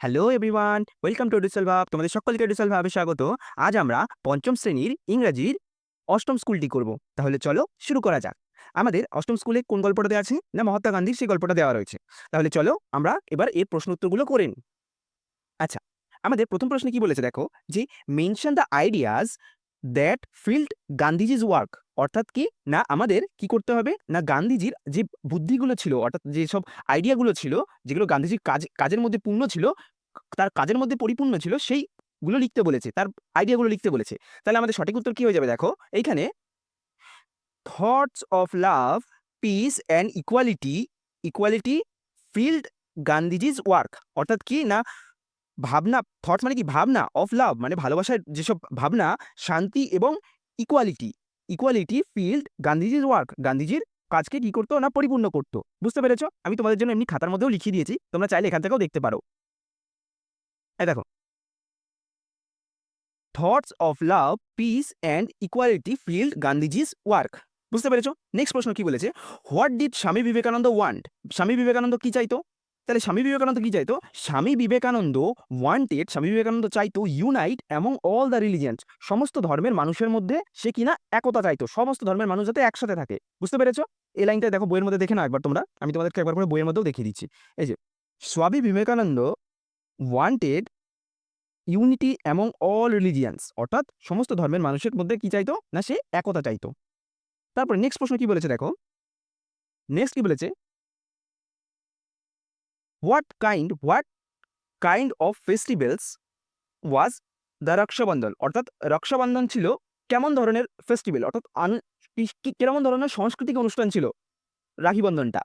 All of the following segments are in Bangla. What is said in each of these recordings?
হ্যালো এভরিওয়ান ওয়েলকাম টু ডিসেল ভাব তোমাদের সকলকে ডিসেল ভাবে স্বাগত। আজ আমরা পঞ্চম শ্রেণির ইংরাজির অষ্টম স্কুলটি করব। তাহলে চলো শুরু করা যাক। আমাদের অষ্টম স্কুলে কোন গল্পটা দেওয়া আছে? না মহাত্মা গান্ধীর সেই গল্পটা দেওয়া রয়েছে। তাহলে চলো আমরা এবার এর প্রশ্ন উত্তরগুলো করে নিই। আচ্ছা আমাদের প্রথম প্রশ্নে কি বলেছে দেখো? যে mention the ideas that fuelled Gandhiji's work অর্থাৎ কি? না আমাদের কি করতে হবে? না গান্ধীজির যে বুদ্ধিগুলো ছিল, অর্থাৎ যেসব আইডিয়াগুলো ছিল, যেগুলো গান্ধীজির কাজ, কাজের মধ্যে পূর্ণ ছিল তার কাজের মধ্যে পরিপূর্ণ ছিল সেইগুলো লিখতে বলেছে, তার আইডিয়াগুলো লিখতে বলেছে। তাহলে আমাদের সঠিক উত্তর কি হয়ে যাবে দেখো? এইখানে thoughts of love peace and equality equality filled Gandhiji's work অর্থাৎ কি না, ভাবনা থটস মানে কি? ভাবনা অফ লাভ মানে ভালোবাসার যেসব ভাবনা, শান্তি এবং ইকুয়ালিটি ইকুয়ালিটি ফিল্ড গান্ধীজির ওয়ার্ক গান্ধীজির কাজকে কি করতো না, পরিপূর্ণ করতো। বুঝতে পেরেছ? আমি তোমাদের জন্য এমনি খাতার মধ্যেও লিখিয়ে দিয়েছি, তোমরা চাইলে এখান থেকেও দেখতে পারো। এই দেখো। Thoughts of love peace and equality filled Gandhiji's work বুঝতে পেরেছ? নেক্সট প্রশ্ন কি বলেছে? What did Swami Vivekananda want Swami Vivekananda কি চাইতো? তাহলে স্বামী বিবেকানন্দ কি চাইতো? স্বামী বিবেকানন্দ ওয়ান্টেড স্বামী বিবেকানন্দ চাইতো ইউনাইট এবং অল দ্য রিলিজিয়ান্স সমস্ত ধর্মের মানুষের মধ্যে সে কিনা একতা চাইতো? সমস্ত ধর্মের মানুষ যাতে একসাথে থাকে। বুঝতে পেরেছ? এই লাইনটা দেখো বইয়ের মধ্যে দেখে না একবার তোমরা। আমি তোমাদেরকে একবার করে বইয়ের মধ্যেও দেখিয়ে দিচ্ছি। এই যে, Swami Vivekananda wanted unity among all religions অর্থাৎ সমস্ত ধর্মের মানুষের মধ্যে কি চাইতো? না, সে একতা চাইতো। তারপরে নেক্সট প্রশ্ন কি বলেছে দেখো? নেক্সট কি বলেছে? What kind what kind of festivals was the Rakshabandhan অর্থাৎ রক্ষাবন্ধন ছিল কেমন ধরনের ফেস্টিভ্যাল অর্থাৎ কেমন ধরনের সাংস্কৃতিক অনুষ্ঠান ছিল রাখিবন্ধনটা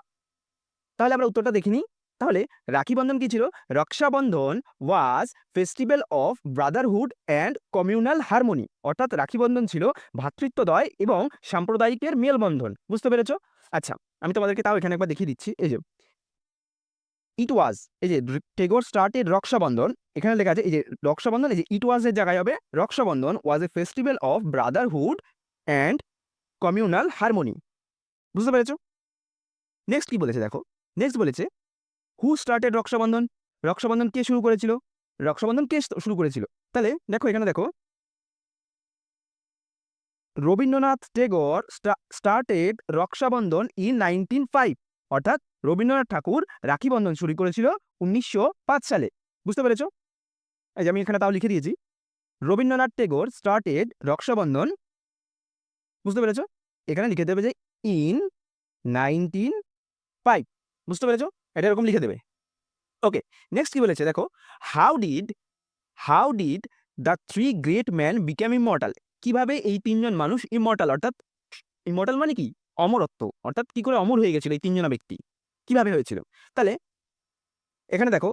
তাহলে আমরা উত্তরটা দেখিনি তাহলে রাখি বন্ধন কি ছিল? Rakshabandhan was festival of brotherhood and communal harmony অর্থাৎ রাখি বন্ধন ছিল ভ্রাতৃত্বদয় এবং সাম্প্রদায়িকের মেলবন্ধন, বুঝতে পেরেছ? আচ্ছা আমি তোমাদেরকে তাও এখানে একবার দেখিয়ে দিচ্ছি, এই যে ইট ওয়াজ এই যে টেগোর স্টার্ট স্টার্টেড রক্ষাবন্ধন এখানে লেখা আছে, এই যে রক্ষাবন্ধন এই যে ইট ওয়াজ এর জায়গায় হবে Rakshabandhan was a festival of brotherhood and communal harmony বুঝতে পেরেছ? নেক্সট কি বলেছে দেখো? নেক্সট বলেছে হু স্টার্টেড রক্ষাবন্ধন রক্ষাবন্ধন কে শুরু করেছিল? রক্ষাবন্ধন কে শুরু করেছিল? তাহলে দেখো এখানে দেখো। Rabindranath Tagore started Rakshabandhan in nineteen five অর্থাৎ রবীন্দ্রনাথ ঠাকুর রাখি বন্ধন শুরু করেছিল উনিশশো পাঁচ সালে। বুঝতে পেরেছ? এই যে আমি এখানে তাও লিখে দিয়েছি। রবীন্দ্রনাথ টেগর স্টার্টেড রক্ষাবন্ধন বুঝতে পেরেছ? এখানে লিখে দেবে যে ইন নাইনটিন ফাইভ বুঝতে পেরেছ? এটা এরকম লিখে দেবে। ওকে নেক্সট কি বলেছে? দেখো how did how did the three great man become immortal কীভাবে এই তিনজন মানুষ ইমর্টাল অর্থাৎ ইমর্টাল মানে কি? অমরত্ব। অর্থাৎ কি করে অমর হয়ে গেছিল এই তিনজনা ব্যক্তি? কীভাবে হয়েছিল? তাহলে, এখানে দেখো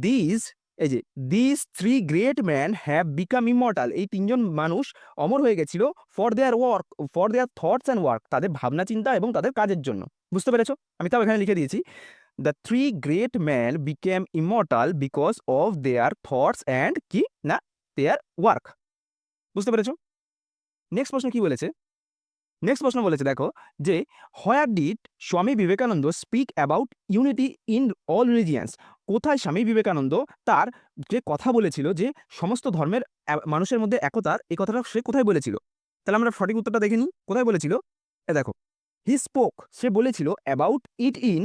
দিস এই যে this three great man have become immortal এই তিনজন মানুষ অমর হয়ে গেছিল for their work for their thoughts and work তাদের ভাবনা চিন্তা এবং তাদের কাজের জন্য। বুঝতে পেরেছ? আমি তাও এখানে লিখে দিয়েছি। The three great man became immortal because of their thoughts and কি না দেয়ার ওয়ার্ক বুঝতে পেরেছ? নেক্সট প্রশ্ন কি বলেছে? নেক্সট প্রশ্ন বলেছে, দেখো, যে where did Swami Vivekananda speak about unity in all religions কোথায় স্বামী বিবেকানন্দ তার যে কথা বলেছিল, যে সমস্ত ধর্মের মানুষের মধ্যে একতার, এই কথাটা সে কোথায় বলেছিল? তাহলে আমরা সঠিক উত্তরটা দেখে নিই। কোথায় বলেছিল? এ, দেখো হি স্পোক সে বলেছিল about it in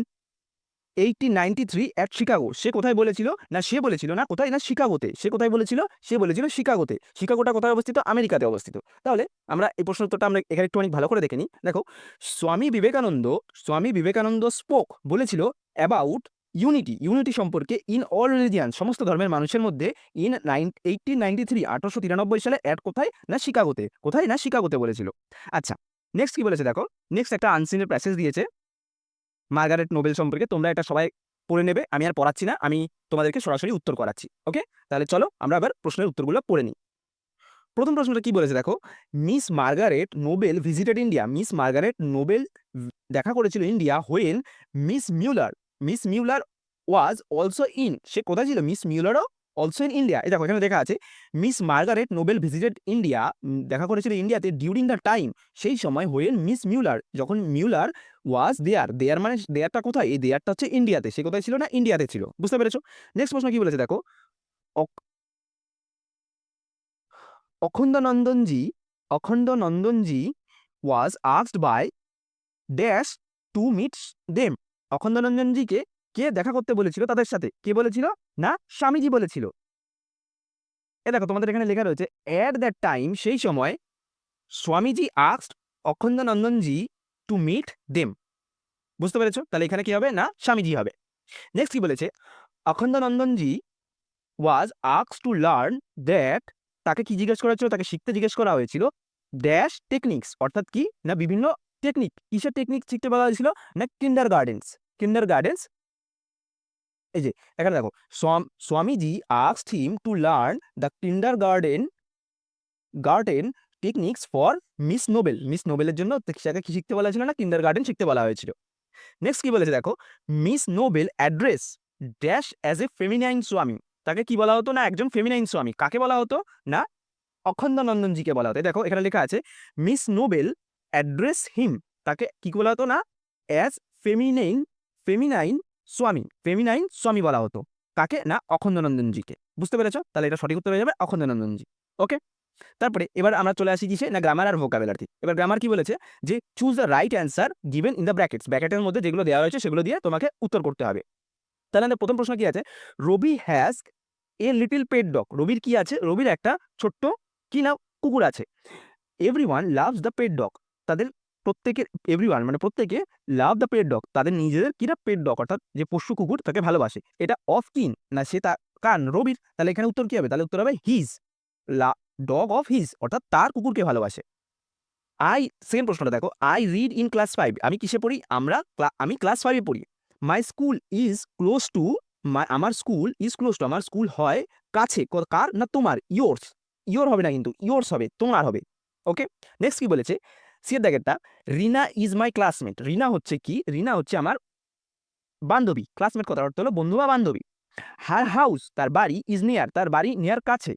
eighteen ninety three at Chicago সে কোথায় বলেছিল? না, সে বলেছিল না, কোথায়? না, শিকাগোতে। সে কোথায় বলেছিল? সে বলেছিল শিকাগোতে। শিকাগোটা কোথায় অবস্থিত? আমেরিকাতে অবস্থিত। তাহলে আমরা এই প্রশ্ন উত্তরটা আমরা এখানে একটু অনেক ভালো করে দেখে নিই। দেখো, স্বামী বিবেকানন্দ স্বামী বিবেকানন্দ স্পোক বলেছিল অ্যাবাউট ইউনিটি ইউনিটি সম্পর্কে ইন অল রিলিজিয়ান সমস্ত ধর্মের মানুষের মধ্যে in nine eighteen ninety three আঠারোশো তিরানব্বই সালে অ্যাড কোথায়? না, শিকাগোতে। কোথায়? না, শিকাগোতে বলেছিল। আচ্ছা নেক্সট কি বলেছে দেখো? নেক্সট একটা আনসিনের প্যাসেজ দিয়েছে। মার্গারেট নোবেল সম্পর্কে তোমরা এটা সবাই পড়ে নেবে। আমি আর পড়াচ্ছি না, আমি তোমাদেরকে সরাসরি উত্তর করাচ্ছি, ওকে? তাহলে চলো, আমরা আবার প্রশ্নের উত্তরগুলো পড়ে নিই। প্রথম প্রশ্নটা কি বলেছে দেখো? Miss Margaret Noble visited India, Miss Margaret Noble দেখা করেছিল India when Miss Mueller Miss Mueller was also in সে কোথায় ছিল? মিস মিউলারও অলসো ইন ইন্ডিয়া এই দেখো, এখানে দেখা আছে Miss Margaret Noble visited India দেখা করেছিল ইন্ডিয়াতে ডিউরিং দ্য টাইম সেই সময় হয়ে মিস মিউলার যখন মিউলার ওয়াজ দেয়ার দেয়ার মানে দেয়ারটা কোথায়? এই দেয়ারটা হচ্ছে ইন্ডিয়াতে সে কোথায় ছিল না? ইন্ডিয়াতে ছিল, বুঝতে পেরেছ? নেক্সট প্রশ্ন কি বলেছে দেখো? Akhandanandanji Akhandanandanji was asked by dash to meets them অখণ্ডনন্দনজিকে কে দেখা করতে বলেছিল তাদের সাথে? কে বলেছিল? না, স্বামীজি বলেছিল। এ দেখো, তোমাদের এখানে লেখা রয়েছে অ্যাট দ্যাট টাইম সেই সময়, Swamiji asked Akhandanandanji to meet them বুঝতে পেরেছ? তাহলে এখানে কি হবে? না, স্বামীজি হবে। নেক্সট কি বলেছে? অখণ্ডনন্দনজি ওয়াজ আক্স টু লার্ন দ্যাট তাকে কি জিজ্ঞেস করা হয়েছিল? তাকে শিখতে জিজ্ঞেস করা হয়েছিল। ড্যাশ টেকনিক্স অর্থাৎ কি? না, বিভিন্ন টেকনিক কিসের টেকনিক শিখতে বলা হয়েছিল? না কিন্ডার গার্ডেন্স কিন্ডার গার্ডেন্স এই যে, এখানে দেখো Swamiji আক্সড him to learn the kindergarten garden techniques for Miss Noble Miss নোবেলের জন্য তাকে কি শিখতে বলা হয়েছিল না? কিন্ডার গার্ডেন শিখতে বলা হয়েছিল। নেক্সট কি বলেছে দেখো? Miss Noble address dash as a feminine Swami. তাকে কি বলা হতো না? একজন ফেমিনাইন স্বামী। কাকে বলা হতো? না, অখণ্ডনন্দনজিকে বলা হতো। দেখো, এখানে লেখা আছে মিস নোবেল অ্যাড্রেস হিম তাকে কি বলা হতো না? অ্যাজ ফেমিনাইন ফেমিনাইন স্বামী, ফেমিনাইন স্বামী বলা হতো। কাকে? না, অখণ্ডনন্দনজিকে। বুঝতে পেরেছ? তাহলে এটা সঠিক উত্তর হয়ে যাবে অখণ্ডনন্দনজি। ওকে তারপরে এবার আমরা চলে আসি কিসে? না গ্রামার আর ভোকাবুলারি এবার গ্রামার কি বলেছে? যে choose the right answer given in the brackets ব্র্যাকেটের মধ্যে যেগুলো দেওয়া রয়েছে, সেগুলো দিয়ে তোমাকে উত্তর করতে হবে। তাহলে প্রথম প্রশ্ন কি আছে? Ravi has a little pet dog রবির কি আছে? রবির একটা ছোট্ট কি না, কুকুর আছে। Every one loves the pet dog তাদের প্রত্যেকের এভরি মানে প্রত্যেকে লাভ দ্য পেট ডগ তাদের নিজেদের কি না পেট ডগ অর্থাৎ যে পশু কুকুর তাকে ভালোবাসে। এটা অফ কিন না সে তা কান, রবির, তাহলে এখানে উত্তর কি হবে? তাহলে উত্তর হবে হিজ লা ডগ অফ হিজ অর্থাৎ তার কুকুরকে ভালোবাসে। আই সেকেন্ড প্রশ্নটা দেখো I read in class five আমি কিসে পড়ি? আমরা আমি ক্লাস ফাইভে পড়ি। My school is close to my আমার স্কুল ইজ ক্লোজ টু আমার স্কুল হয় কাছে কার? না তোমার ইয়োর্স ইয়োর হবে না কিন্তু ইয়োর্স হবে, তোমার হবে। ওকে নেক্সট কি বলেছে? সিয়ের দেখেরটা Rina is my classmate Rina হচ্ছে কি? রিনা হচ্ছে আমার বান্ধবী। ক্লাসমেট কথার অর্থ হলো বন্ধু বা বান্ধবী। হার হাউস তার বাড়ি ইজ নিয়ার তার বাড়ি নিয়ার কাছে।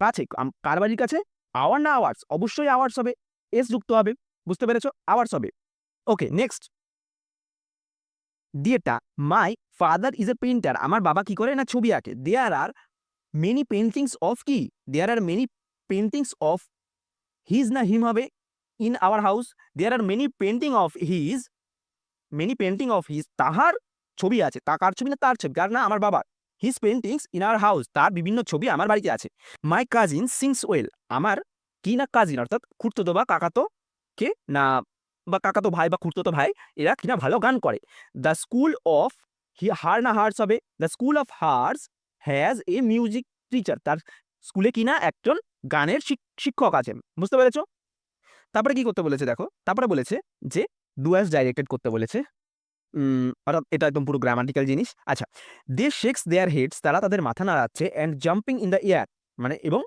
কাছে কার বাড়ির কাছে? আওয়ার না আওয়ার্স অবশ্যই আওয়ার্স হবে। এস যুক্ত হবে। বুঝতে পেরেছ? আওয়ার্স হবে। Okay next দিয়েটা my father is a painter আমার বাবা কি করে? না ছবি আঁকে। There are many paintings of কি? There are many paintings of his না হিম হবে। In our house there are many painting of his many painting of his তাহার ছবি আছে তা কার ছবি না তার ছবি, কার না, আমার বাবার। His paintings in our house তার বিভিন্ন ছবি আমার বাড়িতে আছে। মাই কাজিন সিংস ওয়েল আমার কি না কাজিন অর্থাৎ খুঁড়তো বা কাকাতো কে না, বা কাকাতো ভাই বা খুঁড়তো ভাই, এরা কিনা ভালো গান করে। The school of he, her না হার্স হবে the school of hers has a music teacher তার স্কুলে কিনা একজন গানের শিক্ষক আছেন, বুঝতে পেরেছ? তারপরে কি করতে বলেছে দেখো? তারপরে বলেছে যে ডুয়াস ডাইরেক্টেড করতে বলেছে। অর্থাৎ এটা একদম পুরো গ্রামাটিক্যাল জিনিস। আচ্ছা দে শেক্স দেয়ার হেডস তারা তাদের মাথা নাড়াচ্ছে and jumping in the air মানে এবং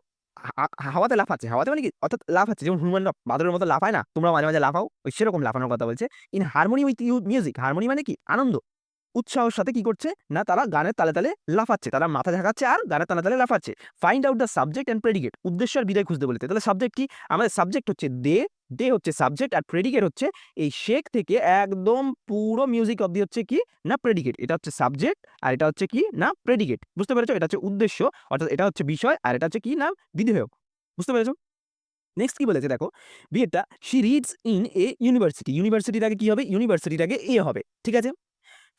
হাওয়াতে লাফাচ্ছে হাওয়াতে মানে কি? অর্থাৎ লাফাচ্ছে যেমন হনুমান বাদরের মতো লাফায় না? তোমরা মাঝে মাঝে লাফাও। ওই সেরকম লাফানোর কথা বলছে। In harmony with you music harmony মানে কি? আনন্দ। উৎসাহের সাথে কি করছে? না, তারা গানের তালে তালে লাফাচ্ছে, তারা মাথা ঝাঁকাচ্ছে আর গানের তালে তালে লাফাচ্ছে। Find out the subject and predicate উদ্দেশ্য আর বিদায় খুঁজতে বলেছে। তাহলে সাবজেক্ট কি? আমাদের সাবজেক্ট হচ্ছে দে দে হচ্ছে সাবজেক্ট আর প্রেডিকেট হচ্ছে এই শেক থেকে একদম পুরো মিউজিক অব্দি হচ্ছে কি? না প্রেডিকেট এটা হচ্ছে সাবজেক্ট আর এটা হচ্ছে কি? না প্রেডিকেট বুঝতে পেরেছ? এটা হচ্ছে উদ্দেশ্য, অর্থাৎ এটা হচ্ছে বিষয় আর এটা হচ্ছে কি? না বিধেয় বুঝতে পেরেছ? নেক্সট কি বলেছে দেখো? বিয়েটা she reads in a university ইউনিভার্সিটির আগে কি হবে? ইউনিভার্সিটির আগে এ হবে। ঠিক আছে?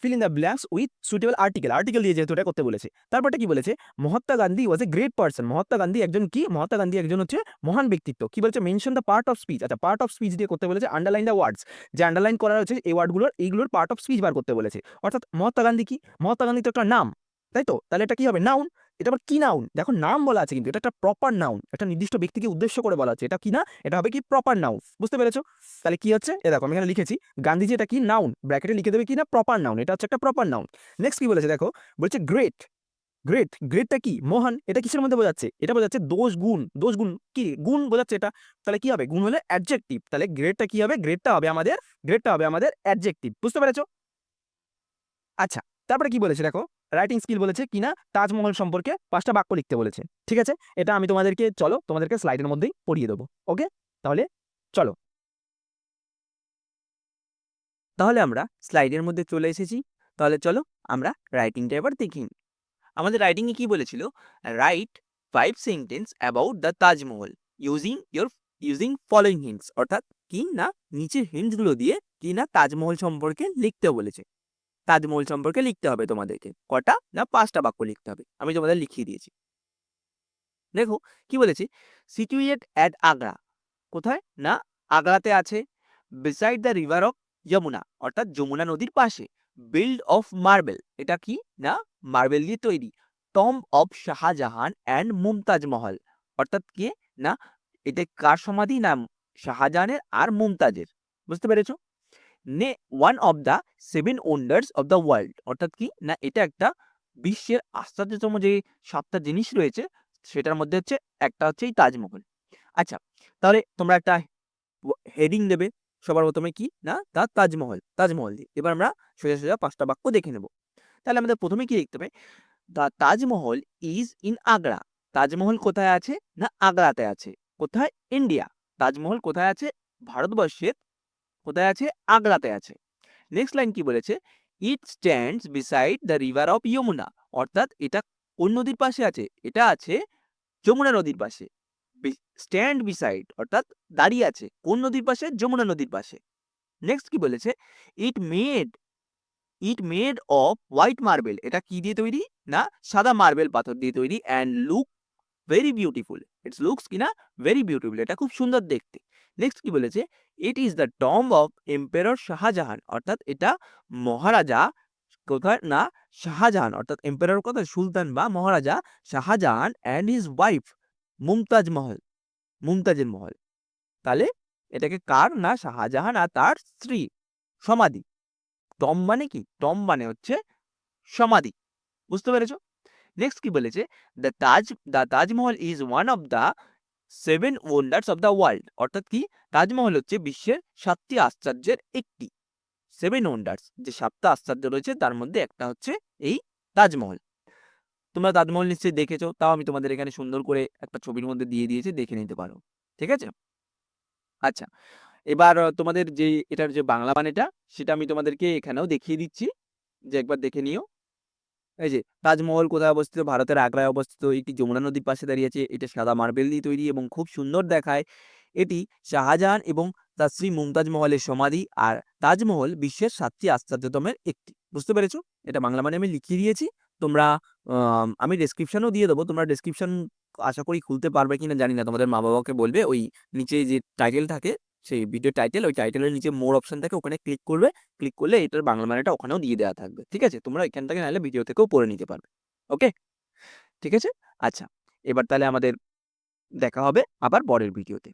Fill in the blanks with suitable article article দিয়ে যেহেতু এটা করতে বলেছে, তারপরটা কি বলেছে? Mahatma Gandhi was a great person Mahatma Gandhi একজন কি? মহাত্মা গান্ধী একজন হচ্ছে মহান ব্যক্তিত্ব। কি বলছে? Mention the part of speech আচ্ছা পার্ট অফ স্পিচ দিয়ে করতে বলেছে আন্ডারলাইন দ্য ওয়ার্ডস যে আন্ডারলাইন করা হয়েছে এই ওয়ার্ডগুলোর, এইগুলোর পার্ট অফ স্পিচ বার করতে বলেছে। অর্থাৎ মহাত্মা গান্ধী কি? মহাত্মা গান্ধী তো একটা নাম, তাই তো? তাহলে এটা কি হবে? নাউন এটা আবার কি নাউন দেখো নাম বলা আছে কিন্তু, এটা একটা প্রপার নাউন একটা নির্দিষ্ট ব্যক্তিকে উদ্দেশ্য করে বলা আছে। এটা কি না? এটা হবে কি প্রপার নাউন বুঝতে পেরেছ? তাহলে কি হচ্ছে? এ দেখো, আমি এখানে লিখেছি, গান্ধীজি এটা কি নাউন ব্র্যাকেটে লিখে দেবে কি না? প্রপার নাউন এটা হচ্ছে একটা প্রপার নাউন নেক্সট কি বলেছে দেখো? বলছে গ্রেট গ্রেট গ্রেটটা কি? মহান, এটা কিসের মধ্যে বোঝাচ্ছে? এটা বোঝাচ্ছে দোষ গুণ দোষ গুণ কি? গুণ বোঝাচ্ছে এটা। তাহলে কি হবে? গুণ হলে অ্যাডজেক্টিভ তাহলে গ্রেটটা কি হবে? গ্রেটটা হবে আমাদের গ্রেটটা হবে আমাদের অ্যাডজেক্টিভ বুঝতে পেরেছ? আচ্ছা তারপরে কি বলেছে দেখো? রাইটিং স্কিল বলেছে কিনা তাজমহল সম্পর্কে পাঁচটা বাক্য লিখতে বলেছে। ঠিক আছে? এটা আমি তোমাদেরকে, চলো, তোমাদেরকে স্লাইডের মধ্যেই পড়িয়ে দেবো ওকে তাহলে চলো। তাহলে আমরা স্লাইডের মধ্যে চলে এসেছি। তাহলে চলো, আমরা রাইটিংটা এবার দেখি। আমাদের রাইটিংয়ে কি বলেছিল? Write five sentence about the Taj Mahal using your using following hints অর্থাৎ কি না, নিচের হিন্টসগুলো দিয়ে কি না তাজমহল সম্পর্কে লিখতে বলেছে। তাজমহল সম্পর্কে লিখতে হবে তোমাদেরকে। কটা না পাঁচটা বাক্য লিখতে হবে? আমি তোমাদের লিখিয়ে দিয়েছি। দেখো, কি বলেছি? সিচুয়েট অ্যাট আগ্রা কোথায়? না, আগ্রাতে আছে। Beside the river of Yamuna অর্থাৎ যমুনা নদীর পাশে। বিল্ড অফ মার্বেল এটা কি? না মার্বেল দিয়ে তৈরি। Tomb of Shah Jahan and Mumtaz Mahal অর্থাৎ কে? না, এটা কার সমাধি? না, শাহজাহানের আর মুমতাজের। বুঝতে পেরেছ? নে one of the seven wonders of the world অর্থাৎ কি? না, এটা একটা বিশ্বের আশ্চর্যতম যে সাতটা জিনিস রয়েছে, সেটার মধ্যে হচ্ছে একটা হচ্ছে এই তাজমহল। আচ্ছা তাহলে তোমরা একটা হেডিং দেবে সবার প্রথমে কি? না তা তাজমহল তাজমহল দিয়ে। এবার আমরা সোজা সোজা পাঁচটা বাক্য দেখে নেব। তাহলে আমাদের প্রথমে কি লিখতে হবে the Taj Mahal is in Agra. Taj Mahal কোথায় আছে? না, আগ্রাতে আছে। কোথায়? ইন্ডিয়া। তাজমহল কোথায় আছে? ভারতবর্ষের কোথায় আছে? আগ্রাতে আছে। নেক্সট লাইন কি বলেছে? It stands beside the river of Yamuna অর্থাৎ এটা কোন নদীর পাশে আছে? এটা আছে যমুনা নদীর পাশে। স্ট্যান্ড বিসাইড অর্থাৎ দাঁড়িয়ে আছে। কোন নদীর পাশে? যমুনা নদীর পাশে। নেক্সট কি বলেছে? It made it made of white marble এটা কি দিয়ে তৈরি? না, সাদা মার্বেল পাথর দিয়ে তৈরি। And look very beautiful it's looks কি না ভেরি বিউটিফুল এটা খুব সুন্দর দেখতে। নেক্সট কি বলেছে? It is the tomb of emperor Shah Jahan অর্থাৎ এটা মহারাজা কোথায়? না শাহজাহান অর্থাৎ এম্পেরর কথা সুলতান বা মহারাজা Shah Jahan and his wife Mumtaz Mahal মুমতাজের মহল। তাহলে এটাকে কার? না শাহজাহান আর তার স্ত্রী, সমাধি। টম মানে কি? টম মানে হচ্ছে সমাধি। বুঝতে পেরেছ? নেক্সট কি বলেছে? The Taj the Taj Mahal is one of the seven wonders of the world, অর্থাৎ কি? তাজমহল হচ্ছে বিশ্বের সাতটি আশ্চর্যের একটি। সেভেন ওয়ান্ডার্স, যে সাতটা আশ্চর্য রয়েছে, তার মধ্যে একটা হচ্ছে এই তাজমহল। তোমরা তাজমহল নিশ্চয়ই দেখেছ, তাও আমি তোমাদের এখানে সুন্দর করে একটা ছবির মধ্যে দিয়ে দিয়েছি, দেখে নিতে পারো। ঠিক আছে? আচ্ছা এবার তোমাদের যে এটার যে বাংলা মানেটা, সেটা আমি তোমাদেরকে এখানেও দেখিয়ে দিচ্ছি। যে একবার দেখে নিও। এই যে তাজমহল কোথায় অবস্থিত? ভারতের আগ্রায় অবস্থিত। এটি যমুনা নদীর পাশে দাঁড়িয়ে আছে। এটা সাদা মার্বেল দিয়ে তৈরি এবং খুব সুন্দর দেখায়। এটি শাহজাহান এবং তার শ্রী মুমতাজ মহলের সমাধি আর তাজমহল বিশ্বের সাতটি আশ্চর্যতমের একটি। বুঝতে পেরেছ? এটা বাংলা মানে আমি লিখিয়ে দিয়েছি। তোমরা, আমি ডেসক্রিপশনও দিয়ে দেবো। তোমরা ডেসক্রিপশন আশা করি খুলতে পারবে কিনা জানি না। তোমাদের মা বাবাকে বলবে। ওই নিচে যে টাইটেল থাকে সেই ভিডিও টাইটেল ওই টাইটেলের নিচে মোর অপশন থাকে, ওখানে ক্লিক করবে ক্লিক করলে এটার বাংলা মানেটা ওখানেও দিয়ে দেওয়া থাকবে, ঠিক আছে? তোমরা এখান থেকে নাহলে ভিডিও থেকেও পড়ে নিতে পারবে ওকে ঠিক আছে? আচ্ছা এবার তাহলে আমাদের দেখা হবে আবার পরের ভিডিওতে